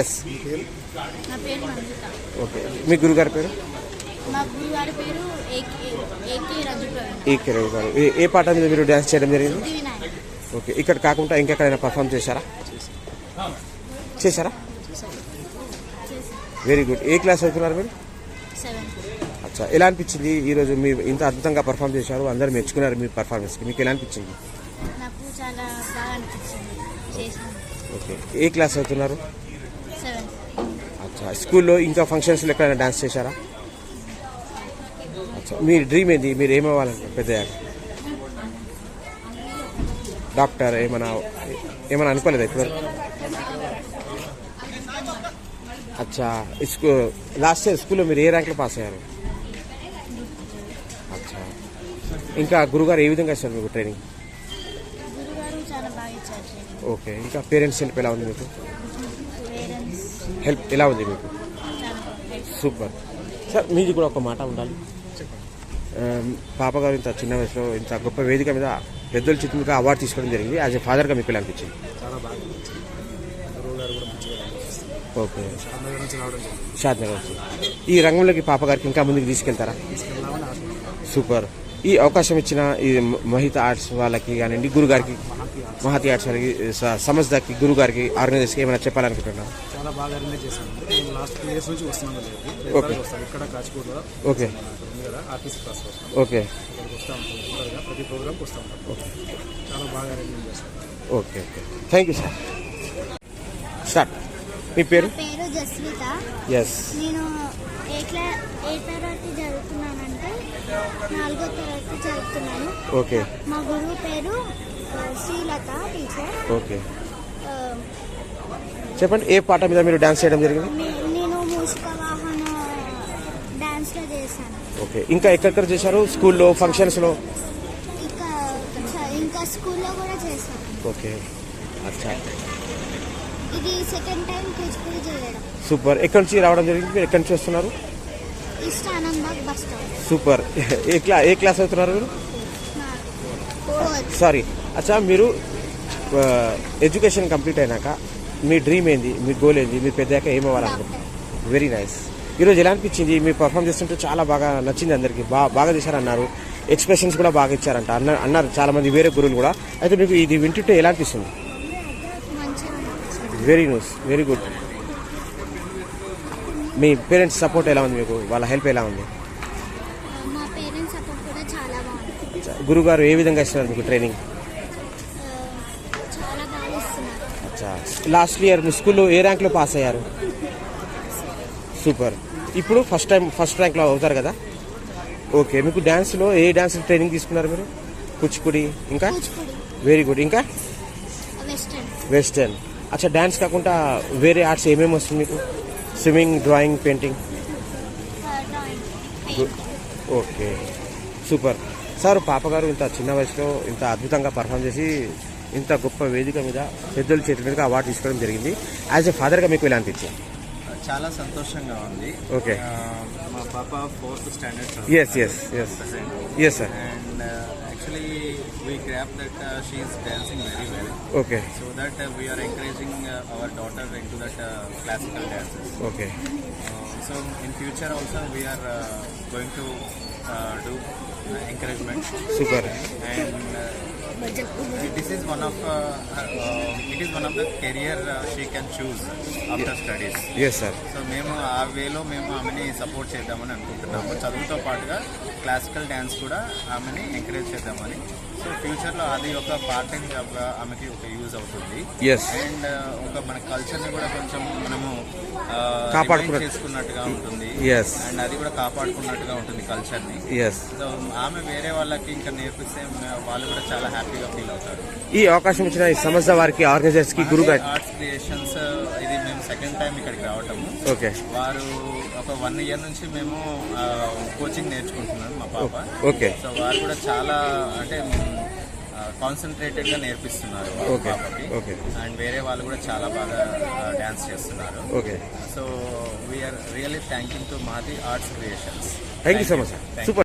Yes మీ పేరు నా పేరు మంజుత. ఓకే మీ గురుగారి పేరు? మా గురుగారి పేరు ఏకే రజు కిరణ్ గారు ఏ- ఏ పాట మీద మీరు డ్యాన్స్ చేయడం జరిగింది? వినాయక్ ఓకే ఇక్కడ కాకుండా ఇంకెక్కడైనా పర్ఫామ్ చేశారా? చేశారా? వెరీ గుడ్ ఏ క్లాస్ అవుతున్నారు మీరు? సెవెన్ అచ్చా. ఎలా అనిపించింది ఈరోజు మీ ఇంత అద్భుతంగా పర్ఫామ్ చేశారు? అందరూ మెచ్చుకున్నారు మీ పర్ఫార్మెన్స్కి మీకు ఎలా అనిపించింది? నాకు చాలా బాగా అనిపించింది. చేసిన ఓకే ఏ క్లాస్ అచ్చా స్కూల్లో ఇంకా ఫంక్షన్స్లో ఎక్కడైనా డాన్స్ చేశారా? అచ్చా. మీ డ్రీమ్ ఏంది? మీరు ఏమవ్వాలంటే పెద్ద డాక్టర్ ఏమైనా ఏమైనా అనుకోలేదా ఇప్పుడు? అచ్చా. స్కూ లాస్ట్ ఇయర్ స్కూల్లో మీరు ఏ ర్యాంక్లో పాస్ అయ్యారు? అచ్చా. ఇంకా గురుగారు ఏ విధంగా ఇస్తారు మీకు ట్రైనింగ్. ఓకే. ఇంకా పేరెంట్స్ హెల్ప్ ఎలా ఉంది మీకు? హెల్ప్ ఎలా ఉంది మీకు. సూపర్. సార్ మీది కూడా ఒక మాట ఉండాలి. ఆమ్, పాప గారు ఇంత చిన్న వయసులో ఇంత గొప్ప వేదిక మీద పెద్దల చిత్ర మీద అవార్డు తీసుకోవడం జరిగింది. యాజ్ ఎ ఫాదర్గా మీకు ఎలా అనిపించింది? ఓకే. షాద్నగర్ నుంచి ఈ రంగంలోకి పాప గారికి ఇంకా ముందుకు తీసుకెళ్తారా? సూపర్. ఈ అవకాశం ఇచ్చిన ఈ మహిత ఆర్ట్స్ వాళ్ళకి కానివ్వండి గురు గారికి మహతి ఆర్ట్స్ వాళ్ళకి స- సంస్థకి గురు గారికి ఆర్గనైజర్స్కి ఏమైనా చెప్పాలనుకుంటున్నాను చాలా బాగా అరేంజ్ చేశాను లాస్ట్ టూ ఇయర్స్ నుంచి వస్తున్నాం లేదు Okay. రెగ్యులర్గా వస్తాం ఇక్కడ కాచిగూడలో. ఓకే. RTC class okay. వస్తాం. ప్రతి ప్రోగ్రామ్కి వస్తాం. చాలా బాగా అరేంజ్ చేస్తాం okay okay. Thank you sir start మీ పేరు? పేరు జస్విత ఎస్ నేను ఏ తరగతి చదువుతున్నానంటే నాలుగో తరగతి చదువుతున్నాను. ఓకే. మా గురువు పేరు శ్రీలత టీచర్. ఓకే. చెప్పండి ఏ పాట మీద మీరు డాన్స్ చేయడం జరిగింది? నేను మూషిక వాహన డాన్స్లో చేశాను. ఓకే. ఇంకా ఎక్కడెక్కడ చేశారు? స్కూల్లో ఫంక్షన్స్లో? ఇంకా చ- ఇంకా స్కూల్లో కూడా చేశాను. ఓకే. అచ్చా. ఇది సెకండ్ టైం కూచిపూడి చేయడం. సూపర్. ఎక్కడి నుంచి రావడం జరిగింది? మీరు ఎక్కడి నుంచి వస్తున్నారు? సూపర్. ఏ క్లా ఏ క్లాస్ అవుతున్నారు మీరు? సారీ. అచ్చా మీరు ఎడ్యుకేషన్ కంప్లీట్ అయినాక మీ డ్రీమ్ ఏంది? మీ గోల్ ఏంది? మీరు పెద్దాక ఏమవ్వాలనుకుంటున్నారు వెరీ నైస్ ఈరోజు ఎలా అనిపించింది? మీరు పర్ఫామ్ చేస్తుంటే చాలా బాగా నచ్చింది అందరికీ. బాగా బాగా చేశారన్నారు. ఎక్స్ప్రెషన్స్ కూడా బాగా ఇచ్చారంట. అన్న అన్నారు చాలా మంది వేరే గురువులు కూడా. అయితే మీకు ఇది వింటుంటే ఎలా అనిపిస్తుంది? వెరీ న్యూస్ వెరీ గుడ్ మీ పేరెంట్స్ సపోర్ట్ ఎలా ఉంది మీకు? వాళ్ళ హెల్ప్ ఎలా ఉంది? మా పేరెంట్స్ సపోర్ట్ కూడా చాలా బాగుంది. గురుగారు ఏ విధంగా ఇస్తున్నారు మీకు ట్రైనింగ్ ఆ, చాలా బాగా ఇస్తున్నారు. అచ్చా. లాస్ట్ ఇయర్ మీ స్కూల్లో ఏ ర్యాంక్లో పాస్ అయ్యారు? సూపర్ ఇప్పుడు ఫస్ట్ టైం ఫస్ట్ ర్యాంక్లో అవుతారు కదా? ఓకే మీకు డ్యాన్స్లో ఏ డ్యాన్స్ ట్రైనింగ్ తీసుకున్నారు మీరు? కూచిపూడి ఇంకా? వెరీ గుడ్ ఇంకా? వెస్టర్న్ వెస్టర్న్ అచ్చా డ్యాన్స్ కాకుండా వేరే ఆర్ట్స్ ఏమేమి వస్తుంది మీకు? Swimming drawing painting okay super sir పాప గారు ఇంత చిన్న వయసులో ఇంత అద్భుతంగా పర్ఫామ్ చేసి ఇంత గొప్ప వేదిక మీద పెద్దల చేతి మీదుగా అవార్డు తీసుకోవడం జరిగింది. యాజ్ ఎ ఫాదర్గా మీకు ఎలా అనిపించింది? చాలా సంతోషంగా ఉంది. Okay. ఆ, మా పాప fourth standard yes yes yes yes sir we grab that uh, she is dancing very well. Okay. So that uh, we are encouraging uh, our daughter into that uh, classical dances. Okay. Uh, so in future also we are uh, going to uh, do uh, encouragement. Super. And uh, this is one of uh, uh, it is one of the career uh, she can choose after studies. Yes sir so మేము ఆ వేలో మేము ఆమెని support చేద్దామని అనుకుంటున్నాము. చదువుతో పాటుగా classical dance కూడా ఆమెని ఎంకరేజ్ చేద్దామని. సో ఫ్యూచర్లో అది ఒక పార్ట్ టైం జాబ్గా ఆమెకి ఒక యూజ్ అవుతుంది. ఎస్ అండ్ ఒక మన కల్చర్ని కూడా కొంచెం మనము కాపాడుకున్నట్టు. remind చేసుకున్నట్టుగా ఉంటుంది. Yes. అండ్ అది కూడా కాపాడుకున్నట్టుగా ఉంటుంది కల్చర్ని ఎస్ సో ఆమె వేరే వాళ్ళకి ఇంకా నేర్పిస్తే వాళ్ళు కూడా చాలా హ్యాపీగా ఫీల్ అవుతారు. ఈ అవకాశం ఇచ్చిన ఈ సంస్థ వారికి ఆర్గనైజర్స్కి గురుగా ఆర్ట్స్ క్రియేషన్స్ ఇది మేము సెకండ్ టైం ఇక్కడికి రావటము. ఓకే. వారు ఒక వన్ ఇయర్ నుంచి మేము కోచింగ్ నేర్చుకుంటున్నాం మా పాప. ఓకే. సో వారు కూడా చాలా అంటే కాన్సన్ట్రేటెడ్గా నేర్పిస్తున్నారు ఓకే. అండ్ వేరే వాళ్ళు కూడా చాలా బాగా డాన్స్ చేస్తున్నారు. Okay. So we are really thanking to మాది arts creations thank you so much super